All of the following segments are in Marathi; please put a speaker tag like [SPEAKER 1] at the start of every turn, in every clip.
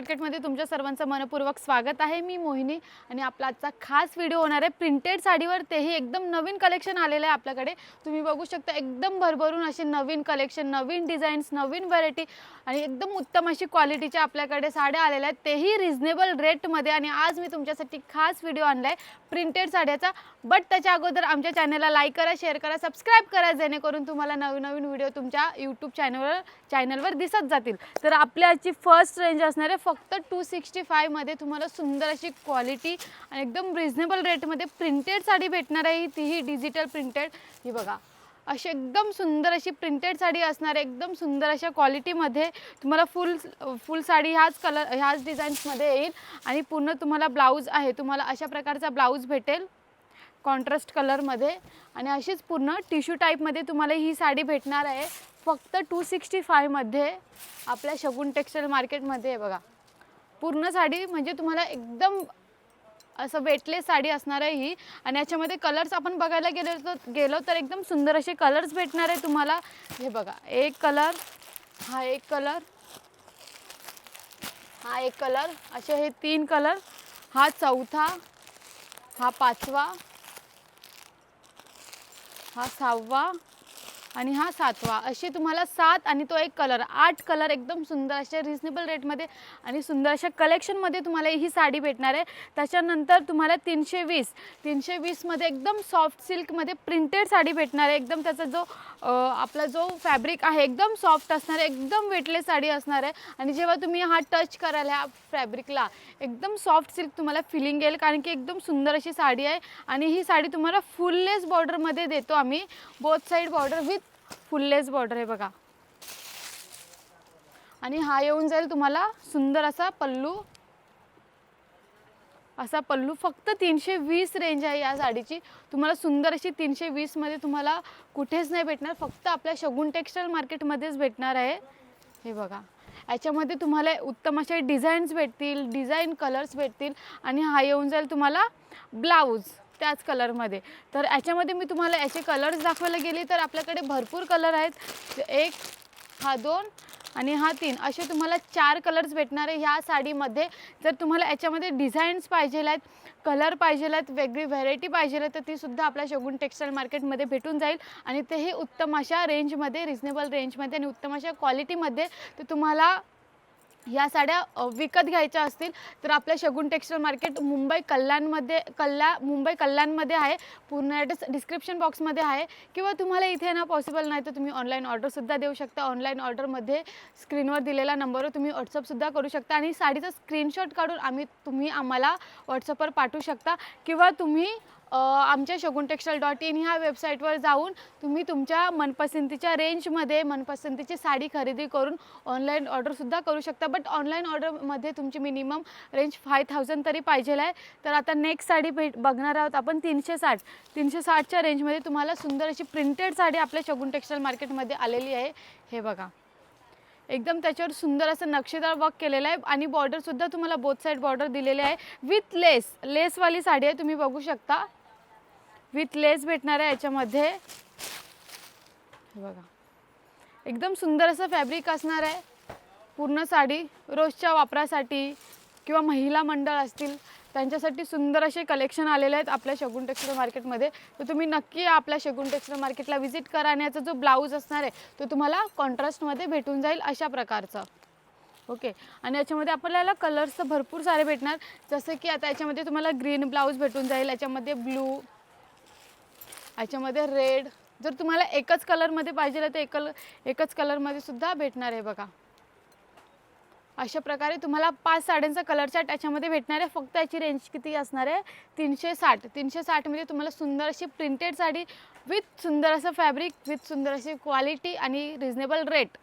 [SPEAKER 1] मार्केटमध्ये तुमच्या सर्वांचं मनपूर्वक स्वागत आहे. मी मोहिनी आणि आपला आजचा खास व्हिडिओ होणार आहे. प्रिंटेड साडीवर तेही एकदम नवीन कलेक्शन आलेलं आहे आपल्याकडे. तुम्ही बघू शकता एकदम भरभरून असे नवीन कलेक्शन नवीन डिझाईन्स नवीन व्हरायटी आणि एकदम उत्तम अशी क्वालिटीच्या आपल्याकडे साड्या आलेल्या आहेत. तेही रिझनेबल रेटमध्ये आणि आज मी तुमच्यासाठी खास व्हिडिओ आणला आहे प्रिंटेड साड्याचा बट त्याच्या अगोदर आमच्या चॅनलला लाईक करा शेअर करा सबस्क्राईब करा जेणेकरून तुम्हाला नवीन नवीन व्हिडिओ तुमच्या यूट्यूब चॅनलवर चॅनलवर दिसत जातील. तर आपल्याची फर्स्ट रेंज असणार आहे फक्त टू सिक्स्टी फायमध्ये तुम्हाला सुंदर अशी क्वालिटी आणि एकदम रिझनेबल रेटमध्ये प्रिंटेड साडी भेटणार आहे. तीही डिजिटल प्रिंटेड ही बघा अशी एकदम सुंदर अशी प्रिंटेड साडी असणार आहे. एकदम सुंदर अशा क्वालिटीमध्ये तुम्हाला फुल फुल साडी ह्याच कलर ह्याच डिझाईन्समध्ये येईल. आणि पूर्ण तुम्हाला ब्लाऊज आहे. तुम्हाला अशा प्रकारचा ब्लाऊज भेटेल. कॉन्ट्रास्ट कलरमध्ये. आणि अशीच पूर्ण टिश्यू टाईपमध्ये तुम्हाला ही साडी भेटणार आहे. फक्त टू सिक्स्टी फायमध्ये आपल्या शगुन टेक्स्टाईल मार्केटमध्ये आहे बघा. पूर्ण साडी म्हणजे तुम्हाला एकदम असं वेटलेस साडी असणार आहे ही. आणि याच्यामध्ये कलर्स आपण बघायला गेलो तर गेलो तर एकदम सुंदर असे कलर्स भेटणार आहे तुम्हाला. हे बघा एक कलर हा एक कलर हा एक कलर असे हे तीन कलर हा चौथा हा पाचवा हा सहावा आणि हा सातवा. असे तुम्हाला सात आणि तो एक कलर आठ कलर एकदम सुंदर अशा रिजनेबल रेटमध्ये आणि सुंदर अशा कलेक्शनमध्ये तुम्हाला ही साडी भेटणार आहे. त्याच्यानंतर तुम्हाला तीनशे वीस. तीनशे वीसमध्ये एकदम सॉफ्ट सिल्कमध्ये प्रिंटेड साडी भेटणार आहे. एकदम त्याचा जो आपला जो फॅब्रिक आहे एकदम सॉफ्ट असणार आहे. एकदम वेटलेस साडी असणार आहे. आणि जेव्हा तुम्ही हा टच कराल ह्या फॅब्रिकला एकदम सॉफ्ट सिल्क तुम्हाला फिलिंग येईल. कारण की एकदम सुंदर अशी साडी आहे. आणि ही साडी तुम्हाला फुललेस बॉर्डरमध्ये देतो आम्ही. Both side border with full lace border आहे बघा. आणि हा येऊन जाईल तुम्हाला सुंदर असा पल्लू. असा पल्लू फक्त तीनशे वीस रेंज आहे या साडीची. तुम्हाला सुंदर अशी तीनशे वीसमध्ये तुम्हाला कुठेच नाही भेटणार फक्त आपल्या शगुन टेक्स्टाईल मार्केटमध्येच भेटणार आहे. हे बघा. याच्यामध्ये तुम्हाला उत्तम असे डिझाईन्स भेटतील डिझाईन कलर्स भेटतील आणि हा येऊन जाईल तुम्हाला ब्लाऊज त्याच कलरमध्ये. तर याच्यामध्ये मी तुम्हाला याचे कलर्स दाखवायला गेले तर आपल्याकडे भरपूर कलर आहेत. एक हा दोन आणि हा तीन. असे तुम्हाला चार कलर्स भेटणार आहे ह्या साडीमध्ये. जर तुम्हाला याच्यामध्ये डिझाईन्स पाहिजे आहेत कलर पाहिजे आहेत वेगळी व्हेरायटी पाहिजे आहे तर तीसुद्धा आपल्या शगुन टेक्स्टाईल मार्केटमध्ये भेटून जाईल. आणि तेही उत्तम अशा रेंजमध्ये रिजनेबल रेंजमध्ये आणि उत्तम अशा क्वालिटीमध्ये तर तुम्हाला ह्या साड्या विकत घ्यायच्या असतील तर आपल्या शगुन टेक्स्टाईल मार्केट मुंबई कल्याणमध्ये कल्ला मुंबई कल्याणमध्ये आहे. पूर्ण ॲड्रेस डिस्क्रिप्शन बॉक्समध्ये आहे. किंवा तुम्हाला इथे ना पॉसिबल नाही तर तुम्ही ऑनलाईन ऑर्डरसुद्धा देऊ शकता. ऑनलाईन ऑर्डरमध्ये स्क्रीनवर दिलेला नंबरवर तुम्ही व्हॉट्सअपसुद्धा करू शकता. आणि साडीचा स्क्रीनशॉट काढून आम्ही तुम्ही आम्हाला व्हॉट्सअपवर पाठवू शकता. किंवा तुम्ही आमच्या शगुन टेक्स्टाईल डॉट इन ह्या वेबसाईटवर जाऊन तुम्ही तुमच्या मनपसंतीच्या रेंजमध्ये मनपसंतीची साडी खरेदी करून ऑनलाईन ऑर्डरसुद्धा करू शकता. बट ऑनलाईन ऑर्डरमध्ये तुमची मिनिमम रेंज फाय थाउजंड तरी पाहिजे आहे. तर आता नेक्स्ट साडी भेट बघणार आहोत आपण तीनशे साठ. तीनशे साठच्या रेंजमध्ये तुम्हाला सुंदर अशी प्रिंटेड साडी आपल्या शगुन टेक्स्टाईल मार्केटमध्ये आलेली आहे. हे बघा. एकदम त्याच्यावर सुंदर असं नक्षीदार वर्क केलेलं आहे आणि बॉर्डरसुद्धा तुम्हाला बोथ साईड बॉर्डर दिलेले आहे. विथ लेस लेसवाली साडी आहे तुम्ही बघू शकता. विथ लेस भेटणार आहे याच्यामध्ये हे बघा. एकदम सुंदर असं फॅब्रिक असणार आहे. पूर्ण साडी रोजच्या वापरासाठी किंवा महिला मंडळ असतील त्यांच्यासाठी सुंदर असे कलेक्शन आलेले आहेत आपल्या शगुन टेक्स्टाईल मार्केटमध्ये. तर तुम्ही नक्की आपल्या शगुन टेक्स्टाईल मार्केटला व्हिजिट करा आणि याचा जो ब्लाऊज असणार आहे तो तुम्हाला कॉन्ट्रास्टमध्ये भेटून जाईल अशा प्रकारचा. ओके. आणि याच्यामध्ये आपल्याला कलर्स तर भरपूर सारे भेटणार. जसं की आता याच्यामध्ये तुम्हाला ग्रीन ब्लाऊज भेटून जाईल याच्यामध्ये ब्लू याच्यामध्ये रेड जर तुम्हाला एकच कलरमध्ये पाहिजे तर एक एकच कलरमध्ये सुद्धा भेटणार आहे बघा. अशा प्रकारे तुम्हाला पाच साड्यांचा कलर चार्ट याच्यामध्ये भेटणार आहे. फक्त याची रेंज किती असणार आहे? तीनशे साठ. तीनशे साठमध्ये तुम्हाला सुंदर अशी प्रिंटेड साडी विथ सुंदर असं फॅब्रिक विथ सुंदर अशी क्वालिटी आणि रिजनेबल रेट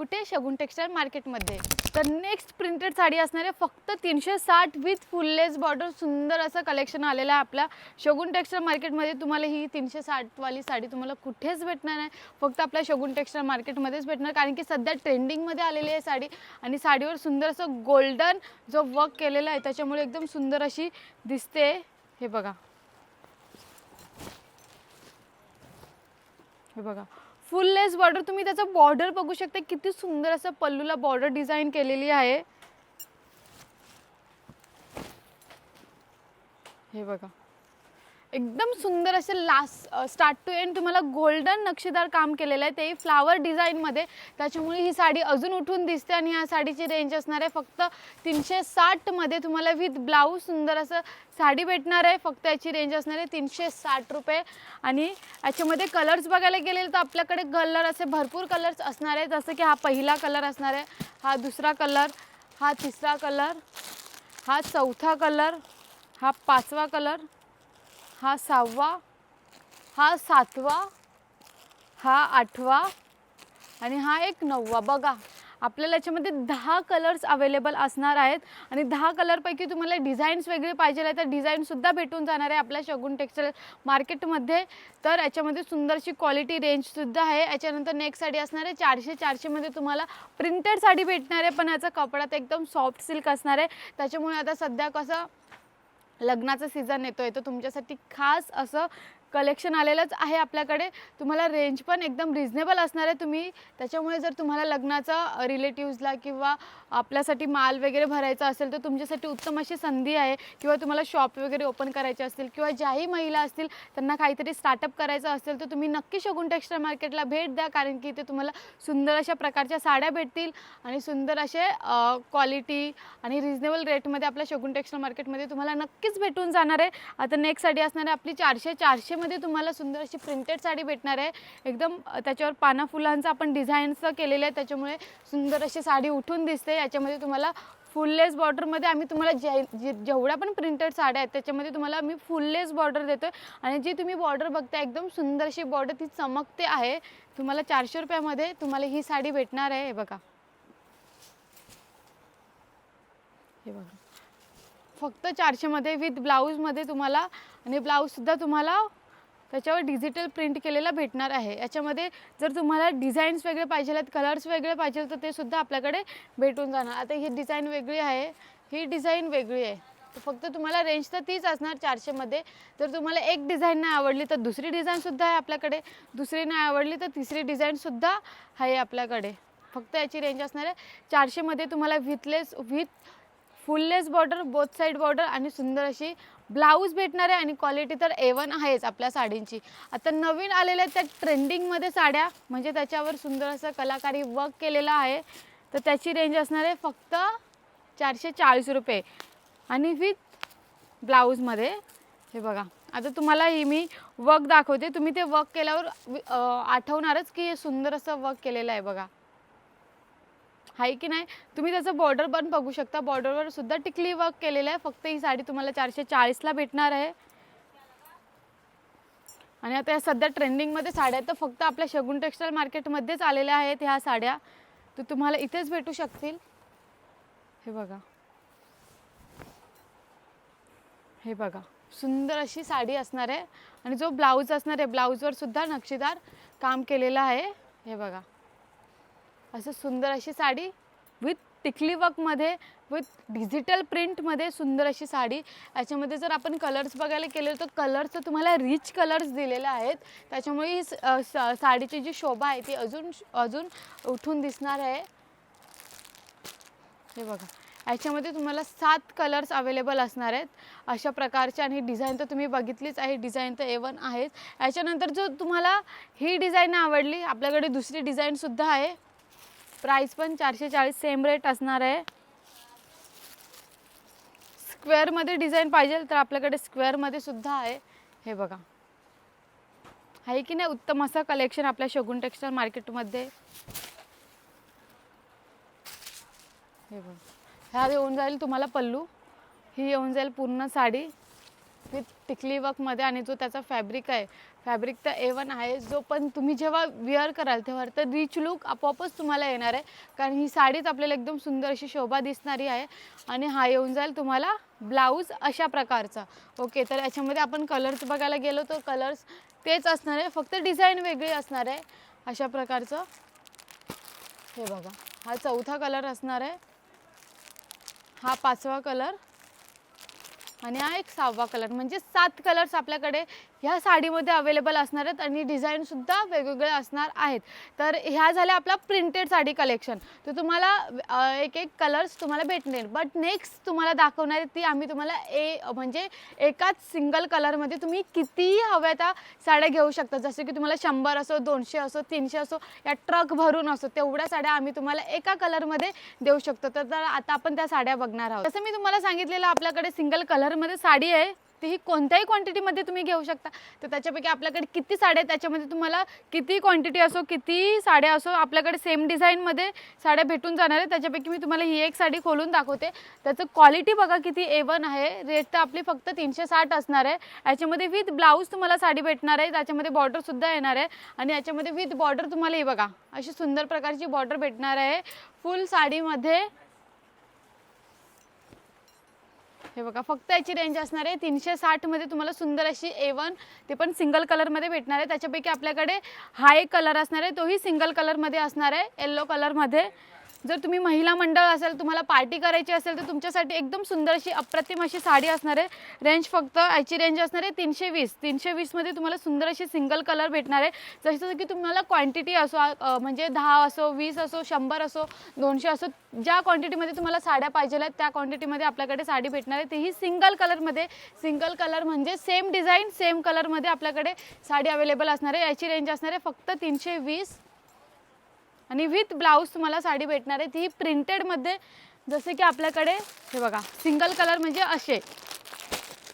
[SPEAKER 1] कुठे शगुन टेक्स्टाईल मार्केटमध्ये तर नेक्स्ट प्रिंटेड साडी असणारे आहे फक्त तीनशे साठ विथ फुललेस बॉर्डर सुंदर असं कलेक्शन आलेलं आहे आपल्या शगुन टेक्स्टाईल मार्केटमध्ये तुम्हाला ही तीनशे साठवाली साडी तुम्हाला कुठेच भेटणार नाही. फक्त आपल्या शगुन टेक्स्टाईल मार्केटमध्येच भेटणार कारण की सध्या ट्रेंडिंगमध्ये आलेली आहे साडी. आणि साडीवर सुंदर असं गोल्डन जो वर्क केलेला आहे त्याच्यामुळे एकदम सुंदर अशी दिसते. हे बघा. हे बघा. फुललेस बॉर्डर तुम्ही त्याचं बॉर्डर बघू शकता. किती सुंदर असं पल्लूला बॉर्डर डिझाईन केलेली आहे. हे बघा. एकदम सुंदर असे लास्ट स्टार्ट टू एंड तुम्हाला गोल्डन नक्षीदार काम केलेलं आहे. तेही फ्लावर डिझाईनमध्ये त्याच्यामुळे ही साडी अजून उठून दिसते आणि ह्या साडीची रेंज असणार आहे फक्त तीनशे साठमध्ये तुम्हाला विथ ब्लाऊज सुंदर असं साडी भेटणार आहे. फक्त याची रेंज असणार आहे तीनशे साठ रुपये. आणि याच्यामध्ये कलर्स बघायला गेले तर आपल्याकडे कलर असे भरपूर कलर्स असणार आहे जसं की हा पहिला कलर असणार आहे. हा दुसरा कलर हा तिसरा कलर हा चौथा कलर हा पाचवा कलर हा सहावा हा सातवा हा आठवा आणि हा एक नववा. बघा आपल्याला याच्यामध्ये दहा कलर्स अवेलेबल असणार आहेत आणि दहा कलरपैकी तुम्हाला डिझाईन्स वेगळे पाहिजे आहे तर डिझाईनसुद्धा भेटून जाणार आहे आपल्या शगुन टेक्स्टाईल मार्केटमध्ये तर याच्यामध्ये सुंदरशी क्वालिटी रेंजसुद्धा आहे. याच्यानंतर नेक्स्ट साडी असणार आहे. चारशे चारशेमध्ये तुम्हाला प्रिंटेड साडी भेटणार आहे. पण याचा कपडा तर एकदम सॉफ्ट सिल्क असणार आहे. त्याच्यामुळे आता सध्या कसं लग्नाचा सीझन येतो आहे तर तुमच्यासाठी खास असं कलेक्शन आलेलंच आहे आपल्याकडे. तुम्हाला रेंज पण एकदम रिझनेबल असणार आहे. तुम्ही त्याच्यामुळे जर तुम्हाला लग्नाचा रिलेटिव्सला किंवा आपल्यासाठी माल वगैरे भरायचा असेल तर तुमच्यासाठी उत्तम अशी संधी आहे. किंवा तुम्हाला शॉप वगैरे ओपन करायचे असतील किंवा ज्याही महिला असतील त्यांना काहीतरी स्टार्टअप करायचं असेल तर तुम्ही नक्की शगुन टेक्स्टाईल मार्केटला भेट द्या. कारण की इथे तुम्हाला सुंदर अशा प्रकारच्या साड्या भेटतील आणि सुंदर असे क्वालिटी आणि रिझनेबल रेटमध्ये आपल्या शगुन टेक्स्टाईल मार्केटमध्ये तुम्हाला नक्कीच भेटून जाणार आहे. आता नेक्स्ट साडी असणार आहे आपली चारशे चारशे साडीमध्ये तुम्हाला सुंदर अशी प्रिंटेड साडी भेटणार आहे. एकदम त्याच्यावर पाना फुलांचं आपण डिझाईन्सचं केलेलं आहे त्याच्यामुळे सुंदर अशी साडी उठून दिसते. याच्यामध्ये तुम्हाला फुललेस बॉर्डरमध्ये आम्ही तुम्हाला जे जे- जेवढ्या पण प्रिंटेड साड्या आहेत त्याच्यामध्ये तुम्हाला आम्ही फुललेस बॉर्डर देतो आहे आणि जी तुम्ही बॉर्डर बघता एकदम सुंदर अशी बॉर्डर ती चमकते आहे. तुम्हाला चारशे रुपयामध्ये तुम्हाला ही साडी भेटणार आहे. हे बघा. हे बघा. फक्त चारशेमध्ये विथ ब्लाऊजमध्ये तुम्हाला आणि ब्लाऊजसुद्धा तुम्हाला त्याच्यावर डिजिटल प्रिंट केलेला भेटणार आहे. याच्यामध्ये जर तुम्हाला डिझाईन्स वेगळे पाहिजे आहेत कलर्स वेगळे पाहिजे तर ते सुद्धा आपल्याकडे भेटून जाणार. आता ही डिझाईन वेगळी आहे ही डिझाईन वेगळी आहे. फक्त तुम्हाला रेंज तर तीच असणार चारशेमध्ये जर तुम्हाला एक डिझाईन नाही आवडली तर दुसरी डिझाईनसुद्धा आहे आपल्याकडे. दुसरी नाही आवडली तर तिसरी डिझाईनसुद्धा आहे आपल्याकडे. फक्त याची रेंज असणार आहे. चारशेमध्ये तुम्हाला विथलेस with full lace border both side border आणि सुंदर अशी ब्लाऊज भेटणार आहे आणि क्वालिटी तर एवन आहेच आपल्या साडींची. आता नवीन आलेल्या त्या ट्रेंडिंगमध्ये साड्या म्हणजे त्याच्यावर सुंदर असं कलाकारी वर्क केलेलं आहे. तर त्याची रेंज असणार आहे फक्त चारशे चाळीस रुपये. आणि विथ ब्लाऊजमध्ये हे बघा. आता तुम्हाला ही मी वर्क दाखवते. तुम्ही ते वर्क केल्यावर आठवणारच की हे सुंदर असं वर्क केलेलं आहे बघा. आहे की नाही? तुम्ही त्याचं बॉर्डर पण बघू शकता. बॉर्डरवर सुद्धा टिकली वर्क केलेलं आहे. फक्त ही साडी तुम्हाला चारशे चाळीसला भेटणार आहे. आणि आता या सध्या ट्रेंडिंगमध्ये साड्या आहेत. तर फक्त आपल्या शगुन टेक्स्टाईल मार्केटमध्येच आलेल्या आहेत ह्या साड्या. तर तुम्हाला इथेच भेटू शकतील. हे बघा. हे बघा. सुंदर अशी साडी असणार आहे. आणि जो ब्लाऊज असणार आहे ब्लाऊजवर सुद्धा नक्षीदार काम केलेलं आहे. हे बघा. असं सुंदर अशी साडी विथ टिकली वर्कमध्ये विथ डिजिटल प्रिंटमध्ये सुंदर अशी साडी. याच्यामध्ये जर आपण कलर्स बघायला गेलो तर कलर्स तर तुम्हाला रिच कलर्स दिलेले आहेत. त्याच्यामुळे ही स- साडीची जी शोभा आहे ती अजून अजून उठून दिसणार आहे. हे बघा. याच्यामध्ये तुम्हाला सात कलर्स अवेलेबल असणार आहेत. अशा प्रकारचे आणि डिझाईन तर तुम्ही बघितलीच आहे. डिझाईन तर ए वन आहेच. याच्यानंतर जो तुम्हाला ही डिझाईन आवडली आपल्याकडे दुसरी डिझाईनसुद्धा आहे. प्राईस पण चारशे चाळीस सेम रेट असणार आहे. स्क्वेअरमध्ये डिझाईन पाहिजे तर आपल्याकडे स्क्वेअरमध्ये सुद्धा आहे. हे बघा. आहे की नाही? उत्तम असं कलेक्शन आपल्या शगुन टेक्स्टाईल मार्केटमध्ये हे बघ. ह्या येऊन जाईल तुम्हाला पल्लू. ही येऊन जाईल पूर्ण साडी. विथ टिकली वर्कमध्ये आणि जो त्याचा फॅब्रिक आहे फॅब्रिक तर ए वन आहे. जो पण तुम्ही जेव्हा विअर कराल तेव्हा तर रिच लुक आपोआपच तुम्हाला येणार आहे. कारण ही साडीच आपल्याला एकदम सुंदर अशी शोभा दिसणारी आहे. आणि हा येऊन जाईल तुम्हाला ब्लाऊज अशा प्रकारचा. ओके तर याच्यामध्ये आपण कलर्स बघायला गेलो तर कलर्स तेच असणार आहे. फक्त डिझाईन वेगळी असणार आहे. अशा प्रकारचं. हे बघा. हा चौथा कलर असणार आहे. हा पाचवा कलर आणि हा एक सहावा कलर म्हणजे सात कलर्स आपल्याकडे ह्या साडीमध्ये अवेलेबल असणार आहेत आणि डिझाईनसुद्धा वेगवेगळे असणार आहेत. तर ह्या झाल्या आपला प्रिंटेड साडी कलेक्शन तर तुम्हाला एक एक कलर्स तुम्हाला भेटणार. बट नेक्स्ट तुम्हाला दाखवणार आहे ती आम्ही तुम्हाला ए म्हणजे एकाच सिंगल कलरमध्ये तुम्ही कितीही हव्या त्या साड्या घेऊ शकता. जसं की तुम्हाला शंभर असो दोनशे असो तीनशे असो या ट्रक भरून असो तेवढ्या साड्या आम्ही तुम्हाला एका कलरमध्ये देऊ शकतो. तर आता आपण त्या साड्या बघणार आहोत. जसं मी तुम्हाला सांगितलेलं आपल्याकडे सिंगल कलरमध्ये साडी आहे. ती ही कोणत्याही क्वांटिटीमध्ये तुम्ही घेऊ शकता. तर त्याच्यापैकी आपल्याकडे किती साड्या त्याच्यामध्ये तुम्हाला किती क्वांटिटी असो किती साड्या असो आपल्याकडे सेम डिझाईनमध्ये साड्या भेटून जाणार आहे त्याच्यापैकी मी तुम्हाला ही एक साडी खोलून दाखवते. त्याचं क्वालिटी बघा किती ए वन आहे. रेट तर आपली फक्त तीनशे साठ असणार आहे. याच्यामध्ये विथ ब्लाऊज तुम्हाला साडी भेटणार आहे. त्याच्यामध्ये बॉर्डरसुद्धा येणार आहे. आणि याच्यामध्ये विथ बॉर्डर तुम्हाला हे बघा अशी सुंदर प्रकारची बॉर्डर भेटणार आहे. फुल साडीमध्ये हे बघा फक्त याची रेंज असणार आहे. तीनशे साठमध्ये तुम्हाला सुंदर अशी ए वन ते पण सिंगल कलरमध्ये भेटणार आहे. त्याच्यापैकी आपल्याकडे हा एक कलर असणार आहे. तोही सिंगल कलरमध्ये असणार आहे. येल्लो कलरमध्ये जर तुम्ही महिला मंडळ असेल तुम्हाला पार्टी करायची असेल तर तुमच्यासाठी एकदम सुंदर अशी अप्रतिम अशी साडी असणार आहे. रेंज फक्त याची रेंज असणार आहे तीनशे वीस तीनशे वीसमध्ये तुम्हाला सुंदर अशी सिंगल कलर भेटणार आहे. जसं की तुम्हाला क्वांटिटी असो म्हणजे दहा असो वीस असो शंभर असो दोनशे असो ज्या क्वांटिटीमध्ये तुम्हाला साड्या पाहिजे आहेत त्या क्वांटिटीमध्ये आपल्याकडे साडी भेटणार आहे. तेही सिंगल कलरमध्ये सिंगल कलर म्हणजे सेम डिझाईन सेम कलरमध्ये आपल्याकडे साडी अवेलेबल असणार आहे. याची रेंज असणार आहे फक्त तीनशे वीस आणि विथ ब्लाऊज तुम्हाला साडी भेटणार आहे. ती प्रिंटेडमध्ये जसे की आपल्याकडे हे बघा सिंगल कलर म्हणजे असे.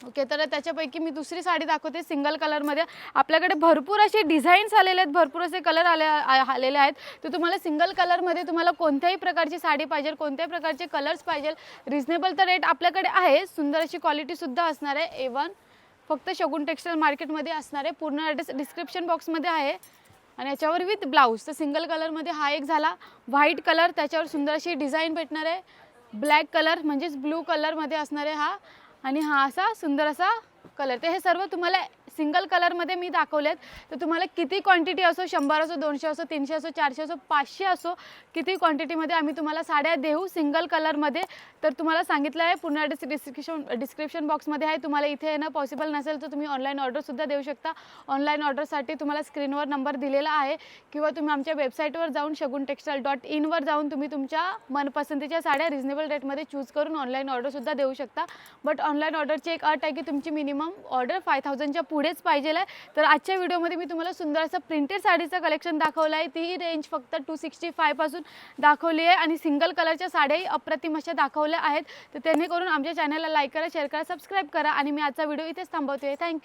[SPEAKER 1] ओके तर त्याच्यापैकी मी दुसरी साडी दाखवते सिंगल कलरमध्ये आपल्याकडे भरपूर असे डिझाईन्स आलेले आहेत भरपूर असे कलर आले आ- आलेले आहेत. तर तुम्हाला सिंगल कलरमध्ये तुम्हाला कोणत्याही प्रकारची साडी पाहिजे कोणत्याही प्रकारचे कलर्स पाहिजे. रिझनेबल तर रेट आपल्याकडे आहे सुंदर अशी क्वालिटीसुद्धा असणार आहे. ए वन फक्त शगुन टेक्सटाईल मार्केटमध्ये असणार आहे. पूर्ण ॲड्रेस डिस्क्रिप्शन बॉक्समध्ये आहे. आणि याच्यावर विथ ब्लाऊज. तर सिंगल कलरमध्ये हा एक झाला. व्हाईट कलर त्याच्यावर सुंदर अशी डिझाईन भेटणार आहे. ब्लॅक कलर म्हणजेच ब्लू कलरमध्ये असणार आहे हा. आणि हा असा सुंदर असा कलर. तर हे सर्व तुम्हाला सिंगल कलरमध्ये मी दाखवलेत. तर तुम्हाला किती क्वांटिटी असो शंभर असो दोनशे असो तीनशे असो चारशे असो पाचशे असो किती क्वांटिटीमध्ये आम्ही तुम्हाला साड्या देऊ सिंगल कलरमध्ये. तर तुम्हाला सांगितलं आहे पूर्ण पुन्हा डिस्क्रिप्शन डिस्क्रिप्शन बॉक्समध्ये आहे. तुम्हाला इथे येणं पॉसिबल नसेल तर तुम्ही ऑनलाईन ऑर्डरसुद्धा देऊ शकता. ऑनलाईन ऑर्डरसाठी तुम्हाला स्क्रीनवर नंबर दिलेला आहे. किंवा तुम्ही आमच्या वेबसाईटवर जाऊन शगुन टेक्स्टाईल डॉट इनवर जाऊन तुम्ही तुमच्या मनपसंतीच्या साड्या रिजनेबल रेटमध्ये चूज करून ऑनलाईन ऑर्डरसुद्धा देऊ शकता. बट ऑनलाईन ऑर्डरची एक अट आहे की तुमची मिनिमम ऑर्डर फाय थाउजंडच्या पुढे एवढेच पाहिजे आहे. तर आजच्या व्हिडिओमध्ये मी तुम्हाला सुंदर असं प्रिंटेड साडीचं कलेक्शन दाखवलं आहे. ती रेंज फक्त टू सिक्स्टी फायपासून दाखवली आहे आणि सिंगल कलरच्या साड्याही अप्रतिम अशा दाखवल्या आहेत. तर जेणेकरून आमच्या चॅनलला लाईक करा शेअर करा सबस्क्राईब करा आणि मी आजचा व्हिडिओ इथेच थांबवते. थँक्यू